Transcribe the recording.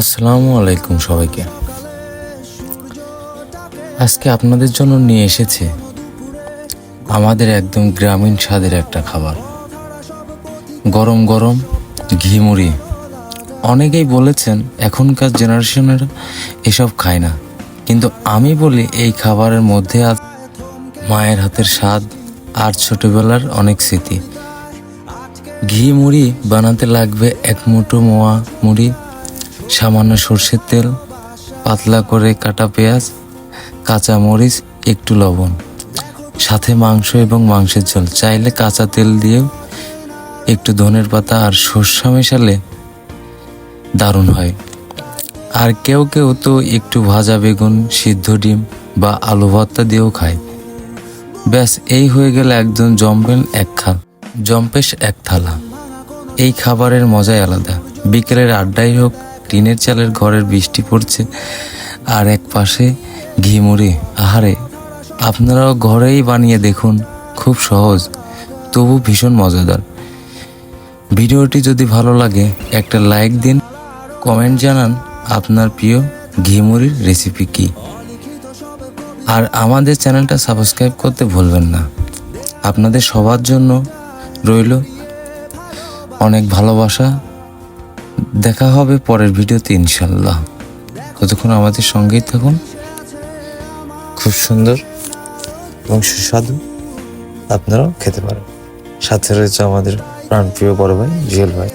আসসালামু আলাইকুম সবাইকে। আজকে আপনাদের জন্য নিয়ে এসেছে আমাদের একদম গ্রামীণ স্বাদের একটা খাবার। গরম গরম ঘি মুড়ি। অনেকেই বলেছেন এখনকার জেনারেশনের এসব খায় না। কিন্তু আমি বলি এই খাবারের মধ্যে মায়ের হাতের স্বাদ আর ছোটবেলার অনেক স্মৃতি। ঘি মুড়ি বানাতে লাগবে এক মুঠো মোয়া মুড়ি সামান্য সর্ষের তেল, পাতলা করে কাটা পেঁয়াজ, কাঁচা মরিচ, একটু লবণ, সাথে মাংস এবং মাংসের ঝোল। চাইলে কাঁচা তেল দিয়েও একটু ধনের পাতা আর সর্ষা মেশালে দারুণ হয়। আর কেউ কেউ তো একটু ভাজা বেগুন, সিদ্ধ ডিম বা আলু ভর্তা দিয়েও খায়। ব্যাস, এই হয়ে গেলে একজন জম্পেন এক খাল, জম্পেশ এক থালা। এই খাবারের মজাই আলাদা। বিকেলের আড্ডাই হোক টিনের চালের ঘরের বৃষ্টি পড়ছে আর এক পাশে ঘি মুড়ি। আহারে, আপনারাও ঘরেই বানিয়ে দেখুন, খুব সহজ, তবু ভীষণ মজাদার। ভিডিওটি যদি ভালো লাগে, একটা লাইক দিন, কমেন্ট জানান আপনার প্রিয় ঘি মুড়ির রেসিপি কী। আর আমাদের চ্যানেলটা সাবস্ক্রাইব করতে ভুলবেন না। আপনাদের সবার জন্য রইল অনেক ভালোবাসা দেখা হবে পরের ভিডিওতে, ইনশাল্লাহ। ততক্ষণ আমাদের সঙ্গেই থাকুন। খুব সুন্দর এবং সুস্বাদু আপনারাও খেতে পারেন। সাথে রয়েছে আমাদের প্রাণপ্রিয় বড় ভাই জুয়েল ভাই।